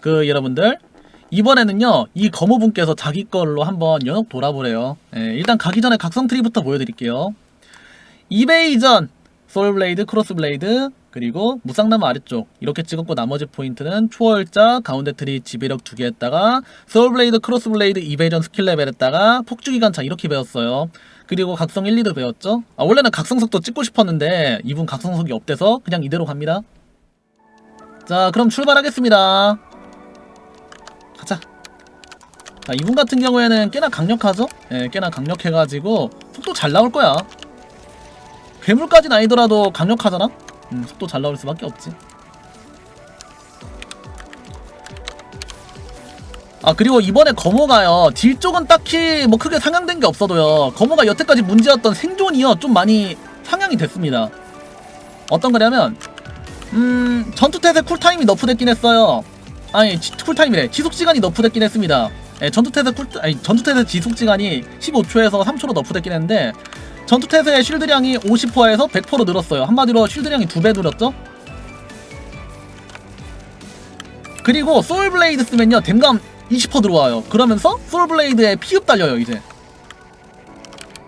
그 여러분들 이번에는요 이 거모분께서 자기 걸로 한번 연옥 돌아보래요. 예, 일단 가기 전에 각성 트리부터 보여드릴게요. 이베이전 소울블레이드 크로스블레이드 그리고 무쌍나무 아래쪽 이렇게 찍었고 나머지 포인트는 초월자 가운데 트리 지배력 두 개 했다가 소울블레이드 크로스블레이드 이베이전 스킬 레벨 했다가 폭주기관차 이렇게 배웠어요. 그리고 각성 1, 2도 배웠죠? 아 원래는 각성석도 찍고 싶었는데 이분 각성석이 없대서 그냥 이대로 갑니다. 자 그럼 출발하겠습니다 자 이분 같은 경우에는 꽤나 강력하죠? 예 꽤나 강력해가지고 속도 잘 나올 거야. 괴물까지는 아니더라도 강력하잖아? 음 속도 잘 나올 수밖에 없지. 아 그리고 이번에 거모가요. 딜 쪽은 딱히 뭐 크게 상향된 게 없어도요. 거모가 여태까지 문제였던 생존이요. 좀 많이 상향이 됐습니다. 어떤 거냐면 음 전투 태세 쿨타임이 너프됐긴 했어요. 아니 지- 쿨타임이래. 지속시간이 너프됐긴 했습니다 예, 전투태세 쿨 아니 전투태세 지속시간이 15초에서 3초로 너프됐긴 했는데 전투태세의 쉴드량이 50%에서 100%로 늘었어요. 한마디로 쉴드량이 두 배 늘었죠? 그리고 소울블레이드 쓰면요 댐감 20% 들어와요. 그러면서 소울블레이드에 피흡 달려요 이제.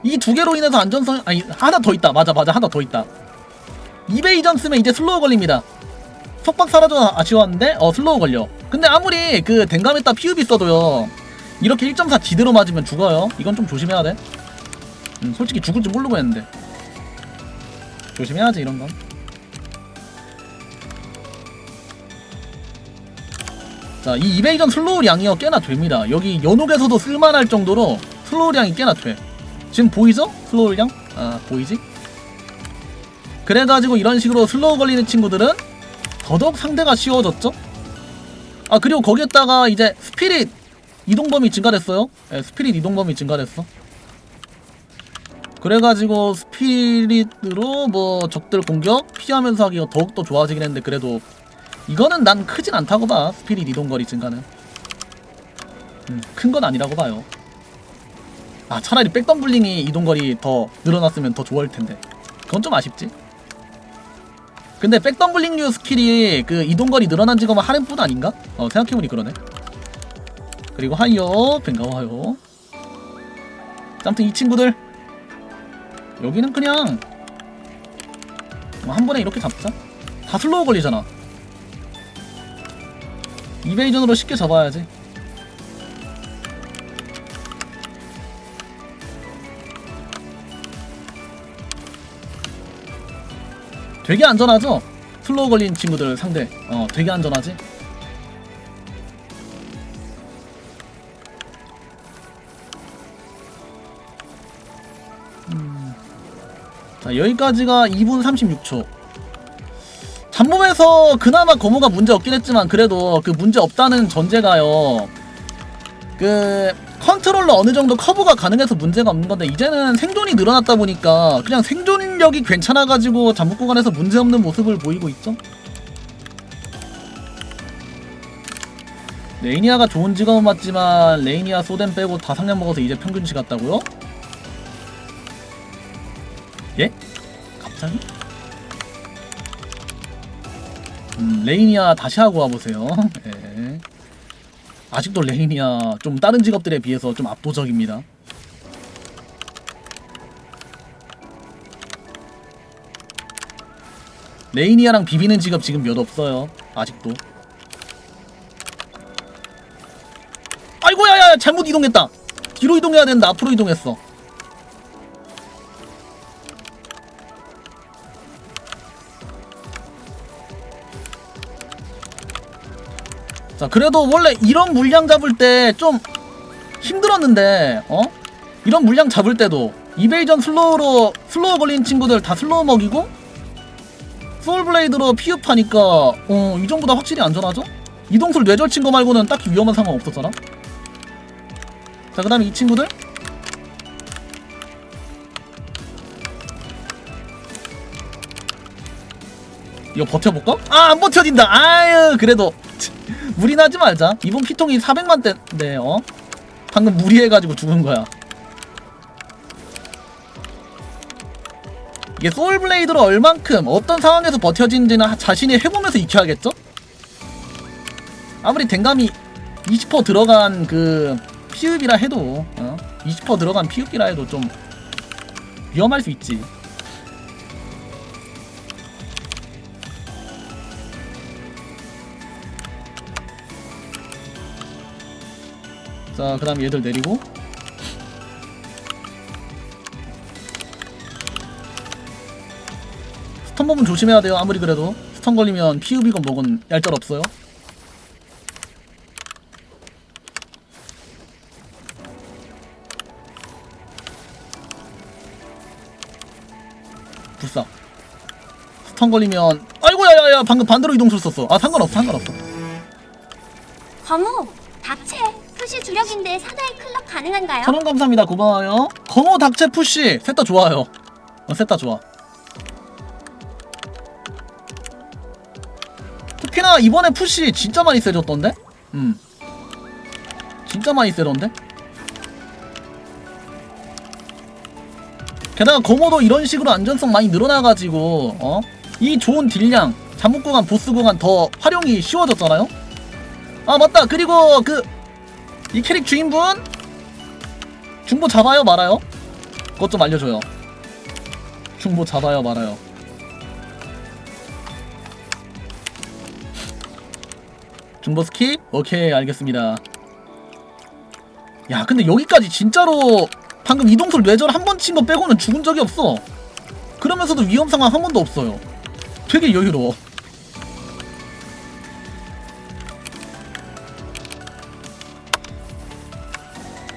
이 두 개로 인해서 안전성 아니 하나 더 있다. 맞아 맞아. 하나 더 있다. 이베이전 쓰면 이제 슬로우 걸립니다. 속박 사라져 아쉬웠는데 어 슬로우 걸려. 근데 아무리 그 댕감에다 피흡이 있어도요 이렇게 1.4 지대로 맞으면 죽어요 이건 좀 조심해야 돼 음, 솔직히 죽을 줄 모르고 했는데 조심해야지 이런 건 자, 이 이베이전 슬로우량이요 꽤나 됩니다. 여기 연옥에서도 쓸만할 정도로 슬로우량이 꽤나 돼. 지금 보이죠? 슬로우량? 아, 보이지? 그래가지고 이런 식으로 슬로우 걸리는 친구들은 더더욱 상대가 쉬워졌죠? 아, 그리고 거기에다가 이제 스피릿 이동범위 증가됐어요. 예, 스피릿 이동범위 증가됐어. 그래가지고 스피릿으로 뭐 적들 공격 피하면서 하기가 더욱더 좋아지긴 했는데 그래도 이거는 난 크진 않다고 봐 스피릿 이동거리 증가는 음, 큰 건 아니라고 봐요 아 차라리 백덤블링이 이동거리 더 늘어났으면 더 좋을 텐데 그건 좀 아쉽지 근데 백덤블링류 스킬이 그 이동거리 늘어난 지가 하렘뿐 아닌가? 어 생각해보니 그러네 그리고 하이요 뱅가와요 아무튼 이 친구들 여기는 그냥 뭐한 번에 이렇게 잡자 다 슬로우 걸리잖아 이베이전으로 쉽게 잡아야지. 되게 안전하죠? 슬로우 걸린 친구들 상대. 어, 되게 안전하지? 자, 여기까지가 2분 36초. 잡몸에서 그나마 거모가 문제 없긴 했지만 그래도 그 문제 없다는 전제가요. 그 컨트롤러 어느 정도 커버가 가능해서 문제가 없는 건데 이제는 생존이 늘어났다 보니까 그냥 생존력이 괜찮아가지고 잠복 구간에서 문제 없는 모습을 보이고 있죠. 레이니아가 좋은 직업은 맞지만 레이니아 소덴 빼고 다 상량 먹어서 이제 평균치 같다고요? 예? 갑자기? 음, 레이니아 다시 하고 와보세요. 예. 아직도 레이니아 좀 다른 직업들에 비해서 좀 압도적입니다. 레이니아랑 비비는 직업 지금 몇 없어요. 아직도. 아이고 야야 잘못 이동했다. 뒤로 이동해야 되는데 앞으로 이동했어. 자 그래도 원래 이런 물량 잡을 때 좀 힘들었는데 어? 이런 물량 잡을 때도 이베이전 슬로우로 슬로우 걸린 친구들 다 슬로우 먹이고 소울블레이드로 피흡하니까 어 이전보다 확실히 안전하죠? 이동술 뇌절 친 거 말고는 딱히 위험한 상황 없었잖아? 자그 다음에 이 친구들. 이거 버텨볼까? 아 안 버텨진다. 아유 그래도 무리나지 말자. 이번 피통이 400만 대인데 어? 방금 무리해가지고 죽은 거야. 이게 소울블레이드로 얼만큼 어떤 상황에서 버텨지는지는 자신이 해보면서 익혀야겠죠? 아무리 댕감이 20% 들어간 그 피읍이라 해도 어? 20% 들어간 피읍이라 해도 좀 위험할 수 있지. 자, 그 다음 얘들 내리고. 스턴 보면 조심해야 돼요. 아무리 그래도. 스턴 걸리면 피읍이건 뭐건 얄짤 없어요. 불사. 스턴 걸리면 아이고 야야야 방금 반대로 이동술 썼어. 아 상관없어 상관없어. 거무, 닥체, 푸시 주력인데 사나이 클럽 가능한가요? 천원 감사합니다. 고마워요. 검어 닥체 푸시 셋 다 좋아요. 어, 셋 다 좋아. 특히나 이번에 푸시 진짜 많이 세졌던데? 음. 진짜 많이 세던데? 게다가 검어도 이런 식으로 안전성 많이 늘어나가지고 어? 이 좋은 딜량 잠복 구간 보스 구간 더 활용이 쉬워졌잖아요? 아 맞다 그리고 그 이 캐릭 주인분 중보 잡아요 말아요? 그것 좀 알려줘요. 중보 잡아요 말아요. 중보 스킵? 오케이 알겠습니다. 야 근데 여기까지 진짜로 방금 이동솔 뇌절 한 번 친 거 빼고는 죽은 적이 없어. 그러면서도 위험 상황 한 번도 없어요. 되게 여유로워.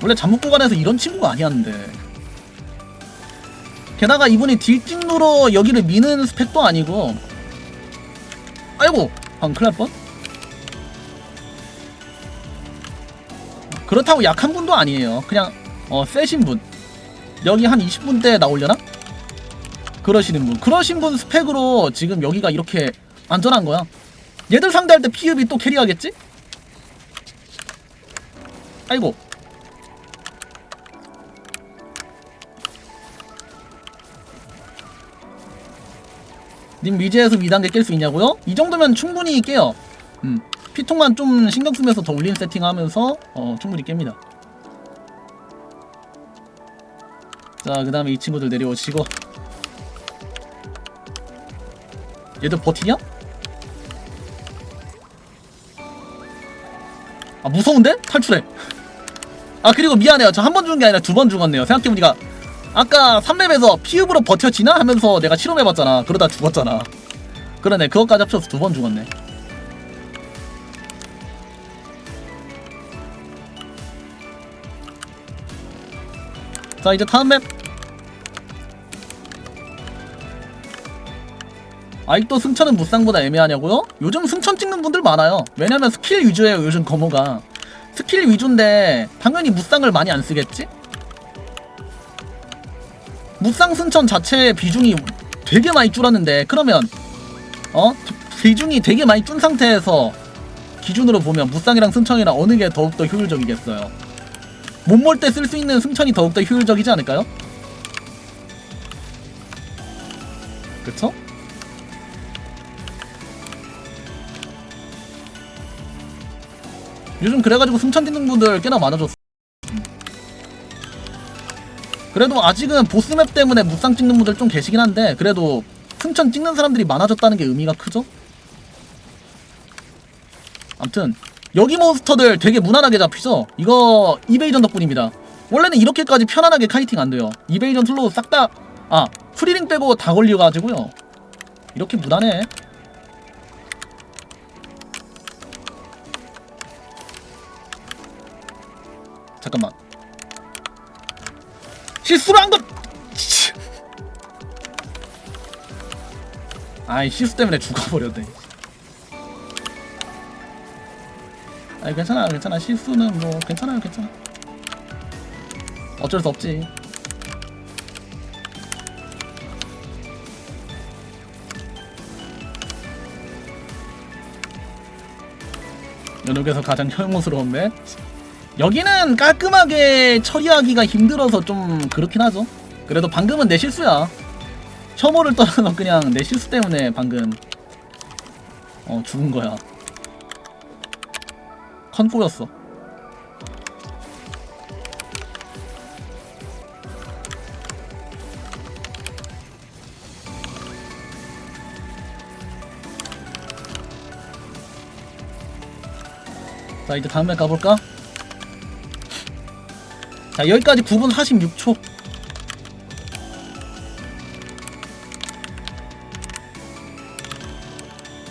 원래 잠복 구간에서 이런 친구가 아니었는데. 게다가 이분이 딜찍누로 여기를 미는 스펙도 아니고. 아이고, 방금 큰일 날 뻔? 그렇다고 약한 분도 아니에요. 그냥, 어, 세신 분. 여기 한 20분 때 나오려나? 그러시는 분. 그러신 분 스펙으로 지금 여기가 이렇게 안전한 거야. 얘들 상대할 때 피읍이 또 캐리하겠지? 아이고. 님 미제에서 2단계 깰 수 있냐고요? 이 정도면 충분히 깨요. 음. 피통만 좀 신경 쓰면서 더 올린 세팅하면서 어, 충분히 깹니다. 자, 그 다음에 이 친구들 내려오시고 얘들 버티냐? 아 무서운데? 탈출해 아 그리고 미안해요 저 한 번 죽은 게 아니라 두 번 죽었네요 생각해보니까 아까 3렙에서 피읍으로 버텨지나 하면서 내가 실험해봤잖아. 그러다 죽었잖아. 그러네. 그것까지 합쳐서 두 번 죽었네. 자 이제 다음 맵. 아직도 승천은 무쌍보다 애매하냐고요? 요즘 승천 찍는 분들 많아요. 왜냐면 스킬 위주예요 요즘 검호가. 스킬 위주인데 당연히 무쌍을 많이 안 쓰겠지? 무쌍 승천 자체의 비중이 되게 많이 줄었는데 그러면 어? 비중이 되게 많이 준 상태에서 기준으로 보면 무쌍이랑 승천이랑 어느 게 더욱더 효율적이겠어요 못몰때 쓸 수 있는 승천이 더욱더 효율적이지 않을까요? 그쵸? 요즘 그래가지고 승천 찍는 분들 꽤나 많아졌어. 그래도 아직은 보스맵 때문에 무쌍 찍는 분들 좀 계시긴 한데 그래도 승천 찍는 사람들이 많아졌다는 게 의미가 크죠? 암튼 여기 몬스터들 되게 무난하게 잡히죠? 이거 이베이전 덕분입니다. 원래는 이렇게까지 편안하게 카이팅 안 돼요. 이베이전 슬로우 싹 다, 아, 프리링 빼고 다 걸려가지고요. 이렇게 무난해. 잠깐만. 실수를 한 것! 치. 아이, 실수 때문에 죽어버렸네. 아이, 괜찮아, 괜찮아. 실수는 뭐, 괜찮아요, 괜찮아. 어쩔 수 없지. 연옥에서 가장 혐오스러운 맵. 여기는 깔끔하게 처리하기가 힘들어서 좀 그렇긴 하죠. 그래도 방금은 내 실수야. 혐오를 떠나서 그냥 내 실수 때문에 방금 어 죽은 거야. 컨 꼬였어 자 이제 다음에 가볼까? 자 여기까지 9분 46초.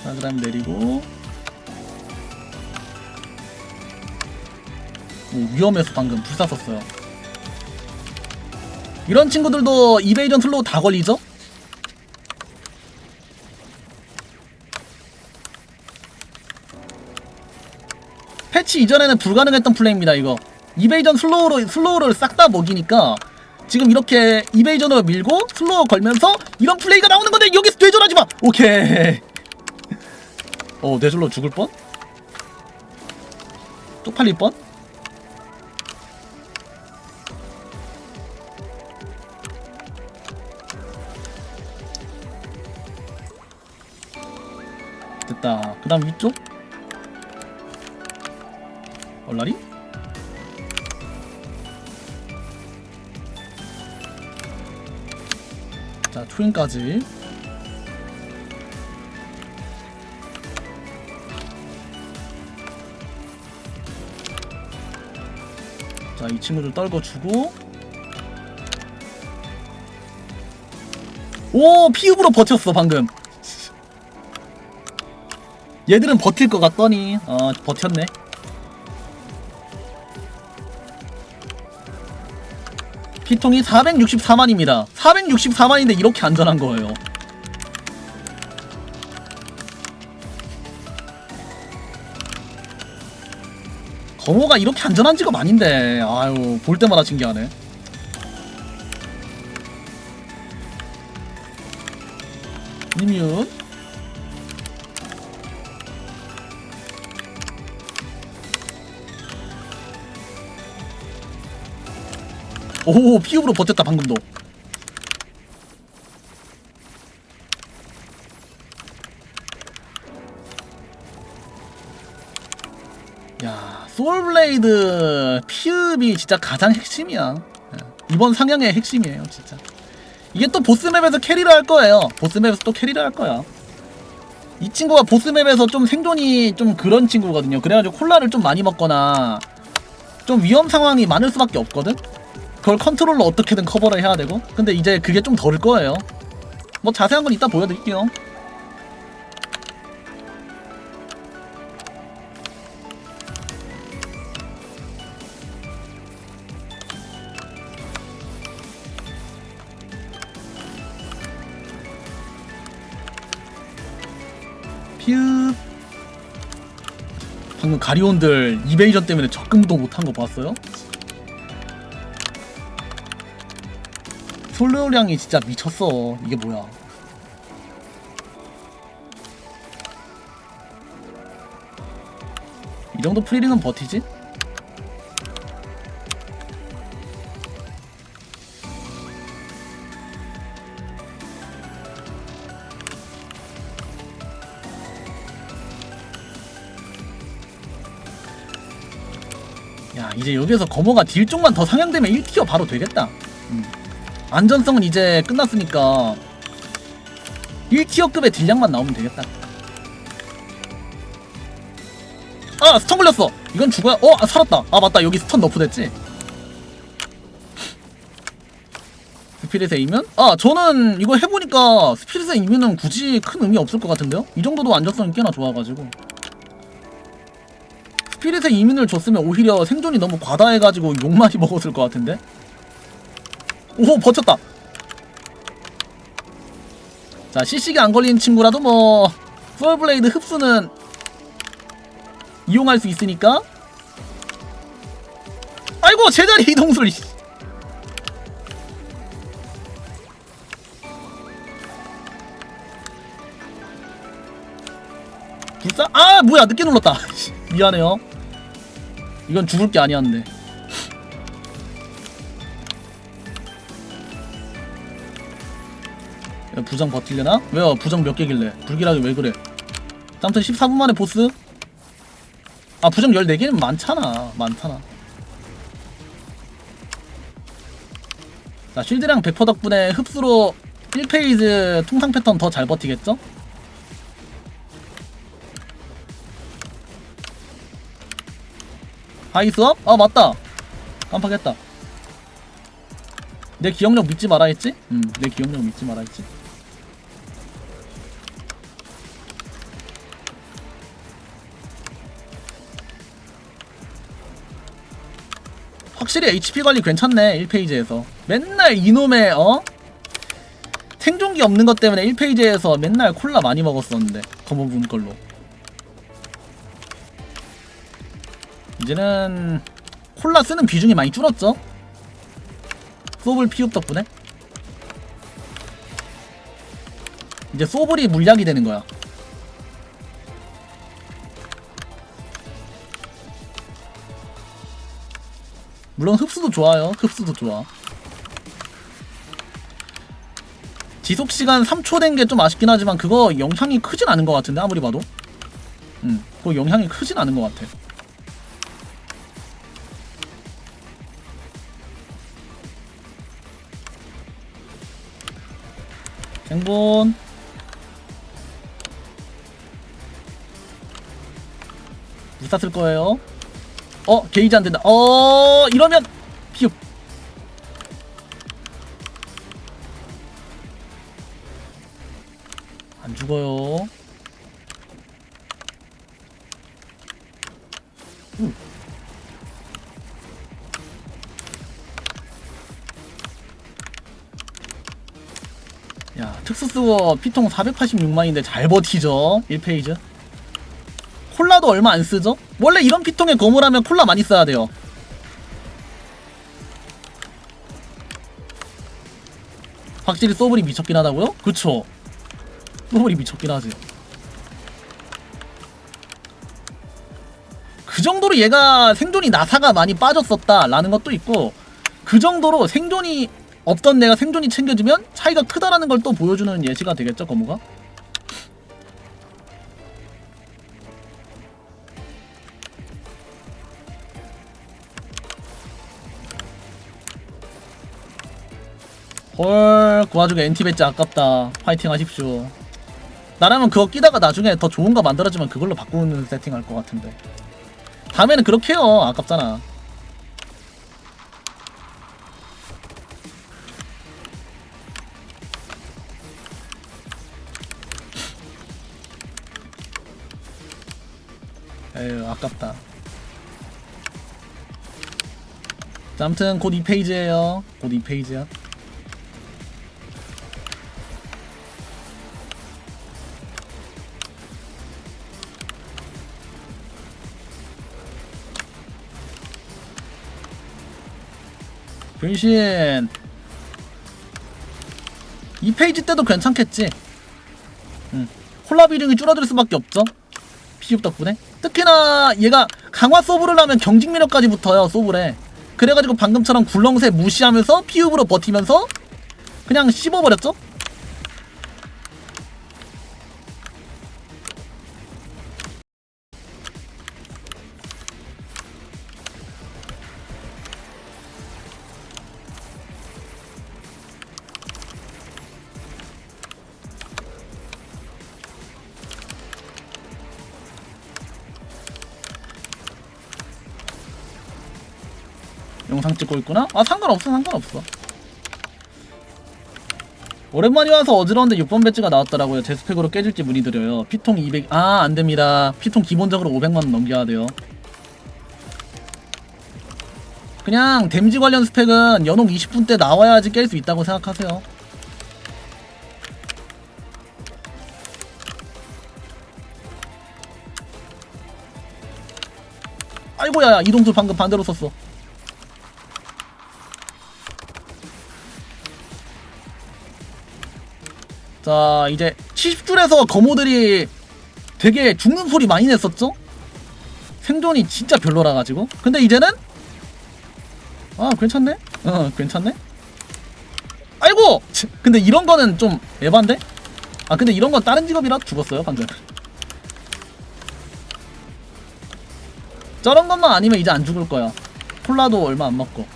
자 그다음 내리고. 오, 위험해서 방금 불사 썼어요. 이런 친구들도 이베이전 슬로우 다 걸리죠? 패치 이전에는 불가능했던 플레이입니다 이거 이베이전 슬로우로 슬로우를 싹 다 먹이니까 지금 이렇게 이베이전으로 밀고 슬로우 걸면서 이런 플레이가 나오는 건데 여기서 뇌절하지 마! 오케이. 어 뇌절로 죽을 뻔? 쪽팔릴 뻔? 됐다. 그 다음 위쪽? 얼라리? 자 초인까지. 자 이 친구들 떨궈주고. 오 피읍으로 버텼어 방금. 얘들은 버틸 것 같더니 어 버텼네 피통이 464만입니다. 464만인데 이렇게 안전한 거예요. 검호가 이렇게 안전한 직업 아닌데. 아유 볼 때마다 신기하네 오 피읍으로 버텼다 방금도. 야 소울블레이드 피읍이 진짜 가장 핵심이야. 예, 이번 상향의 핵심이에요 진짜. 이게 또 보스맵에서 캐리를 할 거예요. 보스맵에서 또 캐리를 할 거야. 이 친구가 보스맵에서 좀 생존이 좀 그런 친구거든요. 그래가지고 콜라를 좀 많이 먹거나 좀 위험 상황이 많을 수밖에 없거든 그걸 컨트롤로 어떻게든 커버를 해야 되고. 근데 이제 그게 좀 덜 거예요. 뭐 자세한 건 이따 보여드릴게요. 피읍. 방금 가리온들 이베이전 때문에 접근도 못한 거 봤어요? 솔로량이 진짜 미쳤어 이게 뭐야 이 정도 프리링은 버티지? 야 이제 여기서 검어가 딜 쪽만 더 상향되면 1티어 바로 되겠다 음. 안전성은 이제 끝났으니까 1티어급의 딜량만 나오면 되겠다. 아 스턴 걸렸어. 이건 죽어야 어 아, 살았다. 아 맞다. 여기 스턴 너프 됐지? 스피릿의 이면? 아 저는 이거 해보니까 스피릿의 이면은 굳이 큰 의미 없을 것 같은데요? 이 정도도 안전성이 꽤나 좋아가지고. 스피릿의 이민을 줬으면 오히려 생존이 너무 과다해가지고 욕 많이 먹었을 것 같은데 오 버텼다. 자 CC가 안 걸린 친구라도 뭐 풀블레이드 흡수는 이용할 수 있으니까. 아이고 제자리 이동술 이씨. 불사? 아 뭐야 늦게 눌렀다. 미안해요. 이건 죽을 게 아니었는데 부정 버틸려나? 왜요? 부정 몇 개길래? 불길하게 왜 그래? 아무튼 14분 만에 보스? 아 부정 14개는 많잖아 많잖아 자 쉴드량 100% 덕분에 흡수로 1페이지 통상 패턴 더 잘 버티겠죠? 하이스업? 아 맞다 깜빡했다 내 기억력 믿지 말아 했지? 음내 기억력 믿지 말아 했지 확실히 HP 관리 괜찮네 1페이지에서. 맨날 이놈의 어? 생존기 없는 것 때문에 1페이지에서 맨날 콜라 많이 먹었었는데 검은분 걸로. 이제는 콜라 쓰는 비중이 많이 줄었죠? 소블 피흡 덕분에? 이제 소블이 물약이 되는 거야 물론 흡수도 좋아요. 흡수도 좋아. 지속 시간 3초 된 게 좀 아쉽긴 하지만 그거 영향이 크진 않은 것 같은데 아무리 봐도. 음, 그거 영향이 크진 않은 것 같아. 생본. 무사 쓸 거예요. 어 게이지 안 된다. 어 이러면 피우. 안 죽어요. 음. 야 특수 쓰고 피통 486만인데 잘 버티죠 1페이지 콜라도 얼마 안 쓰죠? 원래 이런 피통에 거물하면 콜라 많이 써야 돼요. 확실히 소블이 미쳤긴 하다고요? 그쵸. 소블이 미쳤긴 하지. 그 정도로 얘가 생존이 나사가 많이 빠졌었다라는 것도 있고 그 정도로 생존이 없던 내가 생존이 챙겨주면 차이가 크다라는 걸 또 보여주는 예시가 되겠죠 거무가? 헐, 그 와중에 NT 배지 아깝다. 파이팅 하십시오. 나라면 그거 끼다가 나중에 더 좋은 거 만들어주면 그걸로 바꾸는 세팅 할 것 같은데. 다음에는 그렇게 해요. 아깝잖아. 에휴, 아깝다. 자, 아무튼 곧 2페이지에요. 곧 2페이지야. 변신. 2페이지 때도 괜찮겠지? 응. 콜라 비중이 줄어들 수밖에 없죠? 피흡 덕분에? 특히나 얘가 강화 소브를 하면 경직 미력까지 붙어요 소브에 그래가지고 방금처럼 굴렁쇠 무시하면서 피흡으로 버티면서 그냥 씹어버렸죠 영상 찍고 있구나? 아 상관없어 상관없어. 오랜만에 와서 어지러운데 6번 배지가 나왔더라고요. 제 스펙으로 깨질지 문의드려요. 피통 200... 아 안됩니다. 피통 기본적으로 500만원 넘겨야 돼요. 그냥 댐지 관련 스펙은 연옥 20분 때 나와야지 깰 수 있다고 생각하세요. 아이고야 이동수 방금 반대로 썼어 자 이제 70줄에서 거모들이 되게 죽는 소리 많이 냈었죠? 생존이 진짜 별로라 가지고 근데 이제는 아 괜찮네? 어 괜찮네? 아이고! 치, 근데 이런 거는 좀 에반데? 아 근데 이런 건 다른 직업이라 죽었어요 방금 저런 것만 아니면 이제 안 죽을 거야. 콜라도 얼마 안 먹고.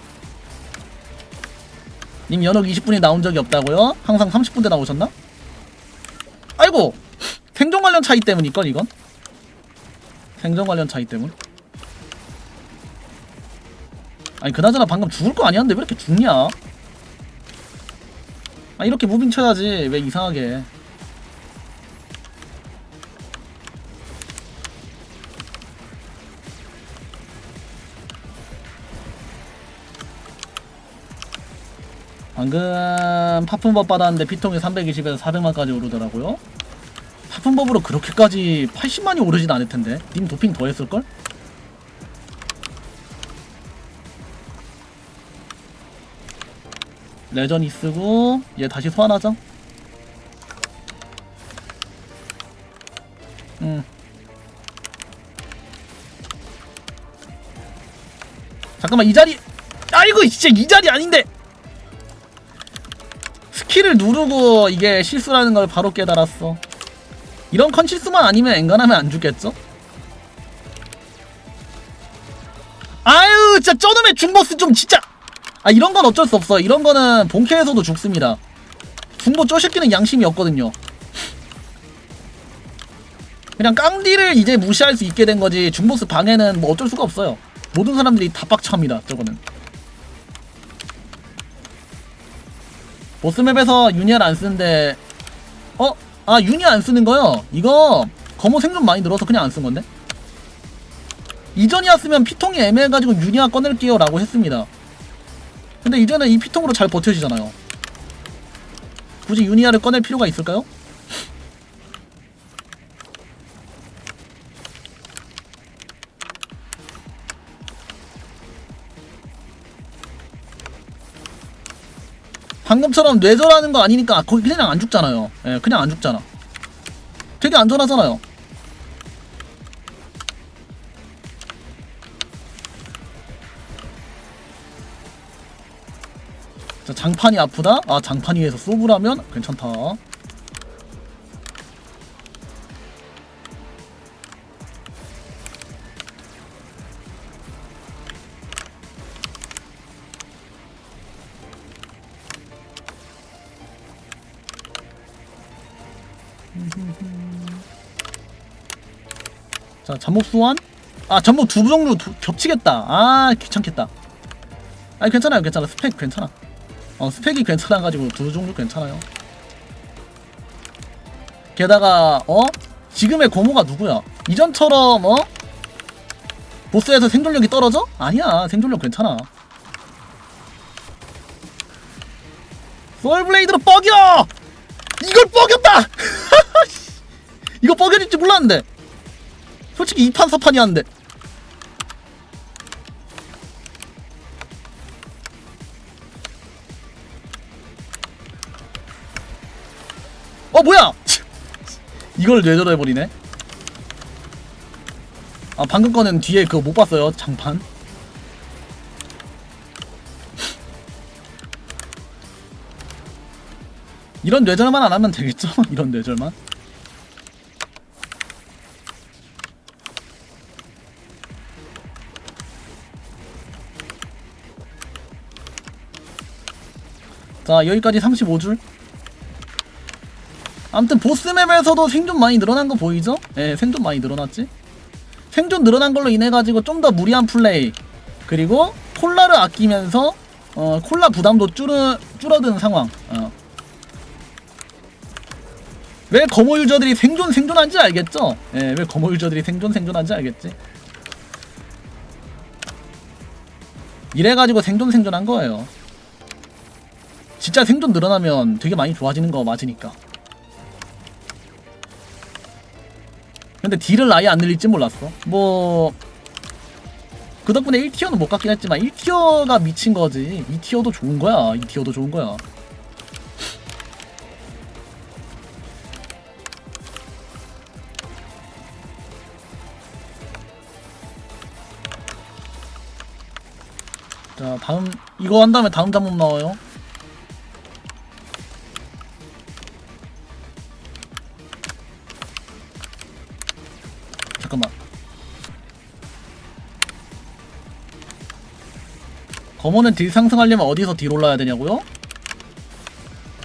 님 연옥 20분이 나온 적이 없다고요? 항상 30분대 나오셨나? 아이고! 생존 관련 차이 때문일걸 이건? 생존 관련 차이 때문? 아니 그나저나 방금 죽을 거 아니었는데 왜 이렇게 죽냐? 아 이렇게 무빙 쳐야지 왜 이상하게 방금 파품법 받았는데 피통이 320에서 400만까지 오르더라고요. 파품법으로 그렇게까지 80만이 오르진 않을 텐데. 님 도핑 더 했을걸? 레전이 쓰고 얘 다시 소환하자. 음 잠깐만 이 자리! 아이고 진짜 이 자리 아닌데 스킬을 누르고 이게 실수라는 걸 바로 깨달았어. 이런 컨 실수만 아니면 엔간하면 안 죽겠죠? 아유 진짜 저놈의 중보스 좀 진짜! 아 이런 건 어쩔 수 없어. 이런 거는 본캐에서도 죽습니다. 중보 쪼새끼는 양심이 없거든요. 그냥 깡디를 이제 무시할 수 있게 된 거지 중보스 방해는 뭐 어쩔 수가 없어요. 모든 사람들이 다 빡쳐합니다 저거는 보스맵에서 유니알 안 쓰는데 어? 아 유니 안 쓰는 거요? 이거 검어 생존 많이 늘어서 그냥 안 쓴 건데? 이전이었으면 피통이 애매해가지고 유니아 꺼낼게요 라고 했습니다 근데 이제는 이 피통으로 잘 버텨지잖아요 굳이 유니아를 꺼낼 필요가 있을까요? 방금처럼 뇌절하는 거 아니니까 거기 그냥 안 죽잖아요. 예, 그냥 안 죽잖아. 되게 안전하잖아요. 자, 장판이 아프다? 아, 장판 위에서 소브라면 괜찮다. 자, 잠복 소환? 아, 잠복 두 종류 두- 겹치겠다. 아, 귀찮겠다. 아니, 괜찮아요, 괜찮아. 스펙 괜찮아. 어, 스펙이 괜찮아가지고 두 종류 괜찮아요. 게다가, 어? 지금의 고모가 누구야? 이전처럼, 어? 보스에서 생존력이 떨어져? 아니야, 생존력 괜찮아. 소울블레이드로 뻐겨! 이걸 뻐겼다! 이거 뻐겨질 줄 몰랐는데. 솔직히 2판 4판이었는데 어 뭐야? 이걸 뇌절로 해버리네. 아 방금 거는 뒤에 그거 못 봤어요 장판. 이런 뇌절만 안 하면 되겠죠? 이런 뇌절만 자 여기까지 35줄 아무튼 보스맵에서도 생존 많이 늘어난 거 보이죠? 예 생존 많이 늘어났지 생존 늘어난 걸로 인해 가지고 좀 더 무리한 플레이 그리고 콜라를 아끼면서 어 콜라 부담도 줄어, 줄어든 상황 어. 왜 거모 유저들이 생존 생존한지 알겠죠? 예, 왜 거모 유저들이 생존 생존한지 알겠지? 이래가지고 생존 생존한 거예요. 진짜 생존 늘어나면 되게 많이 좋아지는 거 맞으니까. 근데 딜을 아예 안 늘릴지 몰랐어. 뭐, 그 덕분에 1티어는 못 갔긴 했지만 1티어가 미친 거지. 2티어도 좋은 거야. 2티어도 좋은 거야. 자, 다음, 이거 한 다음에 다음 작품 나와요. 검호는 딜 상승하려면 어디서 딜 올라야 되냐고요?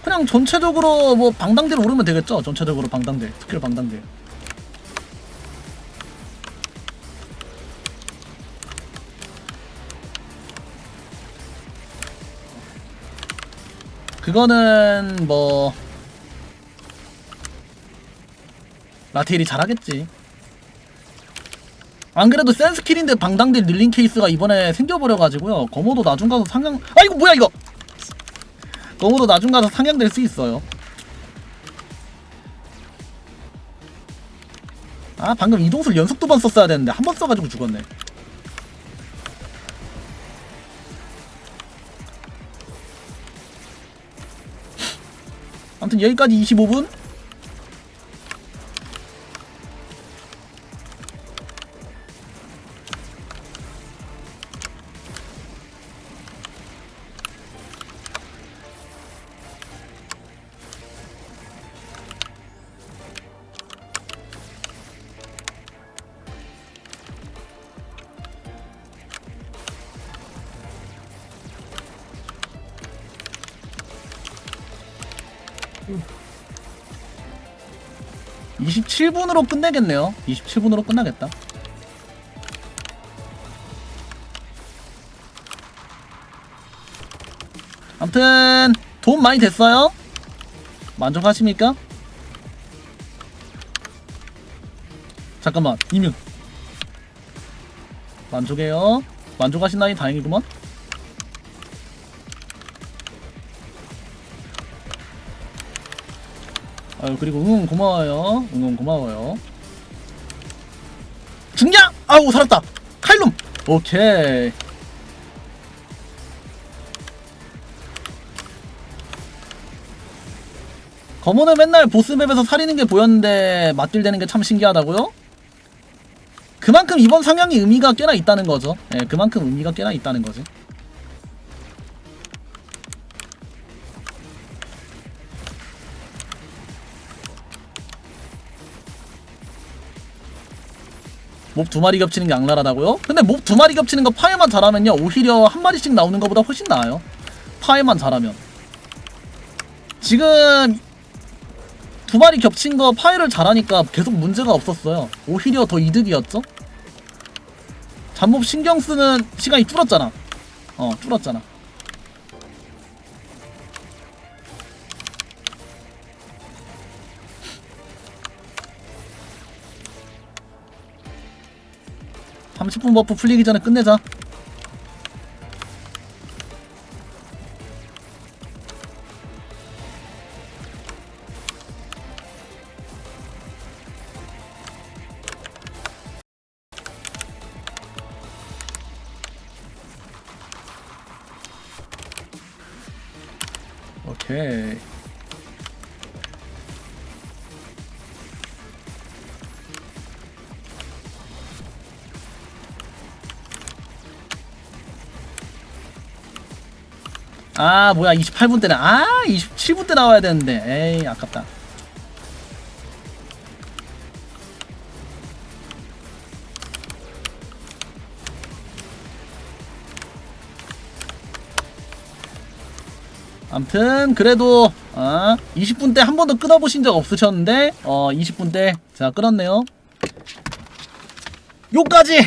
그냥 전체적으로 뭐 방당딜 오르면 되겠죠? 전체적으로 방당딜 스킬 방당딜 그거는 뭐 라테일이 잘하겠지 안 그래도 센 스킬인데 방당딜 늘린 케이스가 이번에 생겨버려가지고요. 검호도 나중 가서 상향 아 이거 뭐야 이거! 검호도 나중 가서 상향될 수 있어요. 아 방금 이동술 연속 두 번 썼어야 되는데 한 번 써가지고 죽었네. 아무튼 여기까지 25분 27분으로 끝내겠네요. 27분으로 끝나겠다. 아무튼 돈 많이 됐어요? 만족하십니까? 잠깐만 이면 만족해요? 만족하신다니 다행이구먼 그리고 응원 고마워요. 응원 고마워요. 죽냐? 아우 살았다. 칼룸 오케이. 검은은 맨날 보스맵에서 살리는 게 보였는데 맞딜되는 게 참 신기하다고요? 그만큼 이번 상향이 의미가 꽤나 있다는 거죠. 예, 그만큼 의미가 꽤나 있다는 거지 몹 두 마리 겹치는 게 악랄하다고요? 근데 몹 두 마리 겹치는 거 파해만 잘하면요 오히려 한 마리씩 나오는 것보다 훨씬 나아요. 파해만 잘하면. 지금 두 마리 겹친 거 파해를 잘하니까 계속 문제가 없었어요. 오히려 더 이득이었죠? 잡몹 신경 쓰는 시간이 줄었잖아. 어 줄었잖아 (30분) 버프 풀리기 전에 끝내자. 오케이 아 뭐야 28분 때는 아 27분 때 나와야 되는데. 에이 아깝다. 암튼 그래도 어, 20분 때 한 번도 끊어보신 적 없으셨는데 어 20분 때자 끊었네요. 요까지